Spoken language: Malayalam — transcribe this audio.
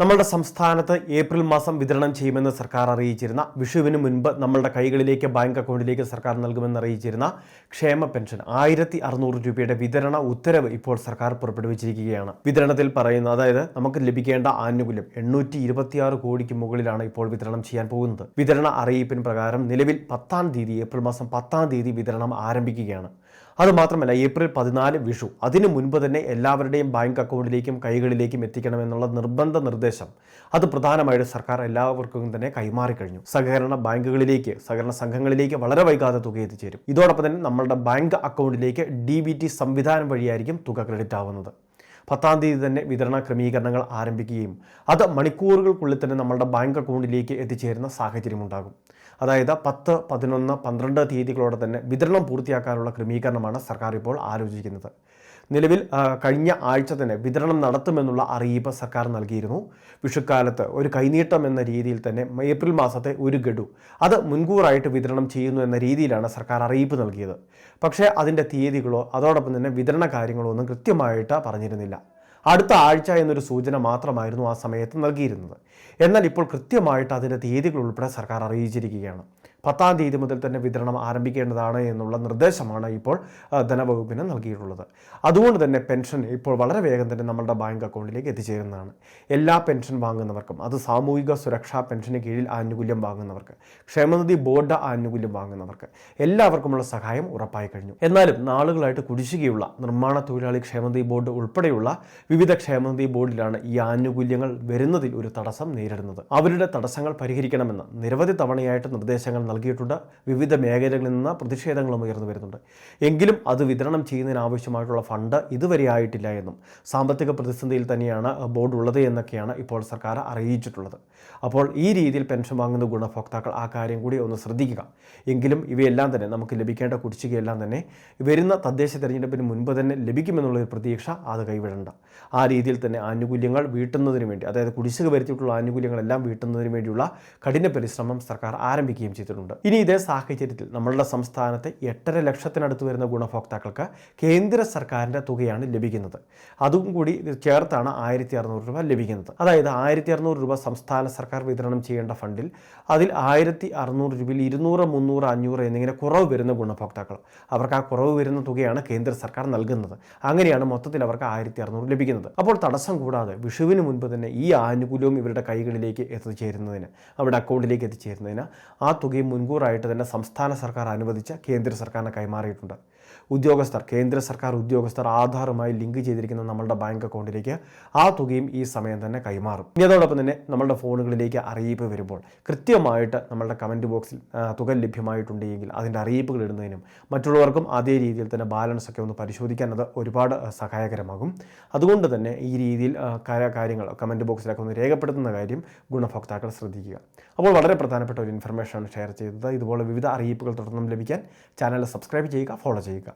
നമ്മളുടെ സംസ്ഥാനത്ത് ഏപ്രിൽ മാസം വിതരണം ചെയ്യുമെന്ന് സർക്കാർ അറിയിച്ചിരുന്ന വിഷുവിന് മുൻപ് നമ്മളുടെ കൈകളിലേക്ക് ബാങ്ക് അക്കൗണ്ടിലേക്ക് സർക്കാർ നൽകുമെന്ന് അറിയിച്ചിരുന്ന ക്ഷേമ പെൻഷൻ ആയിരത്തി അറുന്നൂറ് രൂപയുടെ വിതരണ ഉത്തരവ് ഇപ്പോൾ സർക്കാർ പുറപ്പെടുവിച്ചിരിക്കുകയാണ്. വിതരണത്തിൽ പറയുന്ന അതായത് നമുക്ക് ലഭിക്കേണ്ട ആനുകൂല്യം എണ്ണൂറ്റി ഇരുപത്തിയാറ് കോടിക്ക് മുകളിലാണ് ഇപ്പോൾ വിതരണം ചെയ്യാൻ പോകുന്നത്. വിതരണ അറിയിപ്പിന് പ്രകാരം നിലവിൽ പത്താം തീയതി ഏപ്രിൽ മാസം പത്താം തീയതി വിതരണം ആരംഭിക്കുകയാണ്. അതുമാത്രമല്ല ഏപ്രിൽ പതിനാല് വിഷു. അതിനു മുൻപ് തന്നെ എല്ലാവരുടെയും ബാങ്ക് അക്കൗണ്ടിലേക്കും കൈകളിലേക്കും എത്തിക്കണമെന്നുള്ള നിർബന്ധ നിർദ്ദേശം അത് പ്രധാനമായിട്ട് സർക്കാർ എല്ലാവർക്കും തന്നെ കൈമാറിക്കഴിഞ്ഞു സഹകരണ ബാങ്കുകളിലേക്ക് സഹകരണ സംഘങ്ങളിലേക്ക് വളരെ വൈകാതെ തുക എത്തിച്ചേരും. ഇതോടൊപ്പം തന്നെ നമ്മളുടെ ബാങ്ക് അക്കൗണ്ടിലേക്ക് ഡി സംവിധാനം വഴിയായിരിക്കും തുക ക്രെഡിറ്റ് ആവുന്നത് പത്താം തീയതി തന്നെ വിതരണ ക്രമീകരണങ്ങൾ ആരംഭിക്കുകയും അത് മണിക്കൂറുകൾക്കുള്ളിൽ തന്നെ നമ്മളുടെ ബാങ്ക് അക്കൗണ്ടിലേക്ക് എത്തിച്ചേരുന്ന സാഹചര്യമുണ്ടാകും അതായത് പത്ത് പതിനൊന്ന് പന്ത്രണ്ട് തീയതികളോടെ തന്നെ വിതരണം പൂർത്തിയാക്കാനുള്ള ക്രമീകരണമാണ് സർക്കാർ ഇപ്പോൾ ആലോചിക്കുന്നത്. നിലവിൽ കഴിഞ്ഞ ആഴ്ച തന്നെ വിതരണം നടത്തുമെന്നുള്ള അറിയിപ്പ് സർക്കാർ നൽകിയിരുന്നു. വിഷുക്കാലത്ത് ഒരു കൈനീട്ടം എന്ന രീതിയിൽ തന്നെ ഏപ്രിൽ മാസത്തെ ഒരു ഗഡു. അത് മുൻകൂറായിട്ട് വിതരണം ചെയ്യുന്നു എന്ന രീതിയിലാണ് സർക്കാർ അറിയിപ്പ് നൽകിയത്. പക്ഷേ അതിന്റെ തീയതികളോ അതോടൊപ്പം തന്നെ വിതരണ കാര്യങ്ങളോ ഒന്നും കൃത്യമായിട്ട് പറഞ്ഞിരുന്നില്ല. അടുത്ത ആഴ്ച എന്നൊരു സൂചന മാത്രമായിരുന്നു ആ സമയത്ത് നൽകിയിരുന്നത്. എന്നാൽ ഇപ്പോൾ കൃത്യമായിട്ട് അതിന്റെ തീയതികൾ ഉൾപ്പെടെ സർക്കാർ അറിയിച്ചിരിക്കുകയാണ്. പത്താം തീയതി മുതൽ തന്നെ വിതരണം ആരംഭിക്കേണ്ടതാണ് എന്നുള്ള നിർദ്ദേശമാണ് ഇപ്പോൾ ധനവകുപ്പിന് നൽകിയിട്ടുള്ളത്. അതുകൊണ്ട് തന്നെ പെൻഷൻ ഇപ്പോൾ വളരെ വേഗം തന്നെ നമ്മളുടെ ബാങ്ക് അക്കൗണ്ടിലേക്ക് എത്തിച്ചേരുന്നതാണ്. എല്ലാ പെൻഷൻ വാങ്ങുന്നവർക്കും അത് സാമൂഹിക സുരക്ഷാ പെൻഷന് കീഴിൽ ആനുകൂല്യം വാങ്ങുന്നവർക്ക് ക്ഷേമനിധി ബോർഡ് ആനുകൂല്യം വാങ്ങുന്നവർക്ക് എല്ലാവർക്കുമുള്ള സഹായം ഉറപ്പായി കഴിഞ്ഞു. എന്നാലും നാളുകളായിട്ട് കുടിശ്ശികയുള്ള നിർമ്മാണ തൊഴിലാളി ക്ഷേമനിധി ബോർഡ് ഉൾപ്പെടെയുള്ള വിവിധ ക്ഷേമനിധി ബോർഡിലാണ് ഈ ആനുകൂല്യങ്ങൾ വരുന്നതിൽ ഒരു തടസ്സം നേരിടുന്നത്. അവരുടെ തടസ്സങ്ങൾ പരിഹരിക്കണമെന്ന് നിരവധി തവണയായിട്ട് നിർദ്ദേശങ്ങൾ നൽകിയിട്ടുണ്ട്. വിവിധ മേഖലകളിൽ നിന്ന് പ്രതിഷേധങ്ങളും ഉയർന്നു വരുന്നുണ്ട്. എങ്കിലും അത് വിതരണം ചെയ്യുന്നതിന് ആവശ്യമായിട്ടുള്ള ഫണ്ട് ഇതുവരെ ആയിട്ടില്ല എന്നും സാമ്പത്തിക പ്രതിസന്ധിയിൽ തന്നെയാണ് ബോർഡ് ഉള്ളത് എന്നൊക്കെയാണ് ഇപ്പോൾ സർക്കാർ അറിയിച്ചിട്ടുള്ളത്. അപ്പോൾ ഈ രീതിയിൽ പെൻഷൻ വാങ്ങുന്ന ഗുണഭോക്താക്കൾ ആ കാര്യം കൂടി ഒന്ന് ശ്രദ്ധിക്കുക. എങ്കിലും ഇവയെല്ലാം തന്നെ നമുക്ക് ലഭിക്കേണ്ട കുടിശ്ശികയെല്ലാം തന്നെ വരുന്ന തദ്ദേശ തെരഞ്ഞെടുപ്പിന് മുൻപ് തന്നെ ലഭിക്കുമെന്നുള്ളൊരു പ്രതീക്ഷ അത് കൈവിടേണ്ട. ആ രീതിയിൽ തന്നെ ആനുകൂല്യങ്ങൾ വീട്ടുന്നതിന് വേണ്ടി അതായത് കുടിശ്ശിക വരുത്തിയിട്ടുള്ള ആനുകൂല്യങ്ങളെല്ലാം വീട്ടുന്നതിന് വേണ്ടിയുള്ള കഠിന പരിശ്രമം സർക്കാർ ആരംഭിക്കുകയും ചെയ്തിട്ടുണ്ട്. ഇനി ഇതേ സാഹചര്യത്തിൽ നമ്മളുടെ സംസ്ഥാനത്തെ എട്ടര ലക്ഷത്തിനടുത്ത് വരുന്ന ഗുണഭോക്താക്കൾക്ക് കേന്ദ്ര സർക്കാരിന്റെ തുകയാണ് ലഭിക്കുന്നത്. അതും കൂടി ചേർത്താണ് ആയിരത്തി അറുന്നൂറ് രൂപ ലഭിക്കുന്നത്. അതായത് ആയിരത്തി അറുന്നൂറ് രൂപ സംസ്ഥാന സർക്കാർ വിതരണം ചെയ്യേണ്ട ഫണ്ടിൽ അതിൽ ആയിരത്തി അറുന്നൂറ് രൂപയിൽ ഇരുന്നൂറ് മുന്നൂറ് അഞ്ഞൂറ് എന്നിങ്ങനെ കുറവ് വരുന്ന ഗുണഭോക്താക്കൾ. അവർക്ക് ആ കുറവ് വരുന്ന തുകയാണ് കേന്ദ്ര സർക്കാർ നൽകുന്നത്. അങ്ങനെയാണ് മൊത്തത്തിൽ അവർക്ക് ആയിരത്തി അറുന്നൂറ് ലഭിക്കുന്നത്. അപ്പോൾ തടസ്സം കൂടാതെ വിഷുവിന് മുൻപ് തന്നെ ഈ ആനുകൂല്യവും ഇവരുടെ കൈകളിലേക്ക് എത്തിച്ചേരുന്നതിന് അവരുടെ അക്കൗണ്ടിലേക്ക് എത്തിച്ചേരുന്നതിന് ആ തുകയും മുൻകൂറായിട്ട് തന്നെ സംസ്ഥാന സർക്കാർ അനുവദിച്ച കേന്ദ്ര സർക്കാരിന് കൈമാറിയിട്ടുണ്ട്. ഉദ്യോഗസ്ഥർ കേന്ദ്ര സർക്കാർ ഉദ്യോഗസ്ഥർ ആധാറുമായി ലിങ്ക് ചെയ്തിരിക്കുന്ന നമ്മളുടെ ബാങ്ക് അക്കൗണ്ടിലേക്ക് ആ തുകയും ഈ സമയം തന്നെ കൈമാറും. ഇനി അതോടൊപ്പം തന്നെ നമ്മളുടെ ഫോണുകളിലേക്ക് അറിയിപ്പ് വരുമ്പോൾ കൃത്യമായിട്ട് നമ്മളുടെ കമന്റ് ബോക്സിൽ തുക ലഭ്യമായിട്ടുണ്ടെങ്കിൽ അതിന്റെ അറിയിപ്പുകൾ ഇടുന്നതിനും മറ്റുള്ളവർക്കും അതേ രീതിയിൽ തന്നെ ബാലൻസ് ഒക്കെ ഒന്ന് പരിശോധിക്കാൻ അത് ഒരുപാട് സഹായകരമാകും. അതുകൊണ്ട് തന്നെ ഈ രീതിയിൽ കാര്യങ്ങൾ കമന്റ് ബോക്സിലൊക്കെ ഒന്ന് രേഖപ്പെടുത്തുന്ന കാര്യം ഗുണഭോക്താക്കൾ ശ്രദ്ധിക്കുക. അപ്പോൾ വളരെ പ്രധാനപ്പെട്ട ഒരു ഇൻഫർമേഷനാണ് ഷെയർ ചെയ്തത്. ഇതുപോലെ വിവിധ അറിയിപ്പുകൾ തുടർന്നും ലഭിക്കാൻ ചാനൽ സബ്സ്ക്രൈബ് ചെയ്യുക ഫോളോ ചെയ്യുക.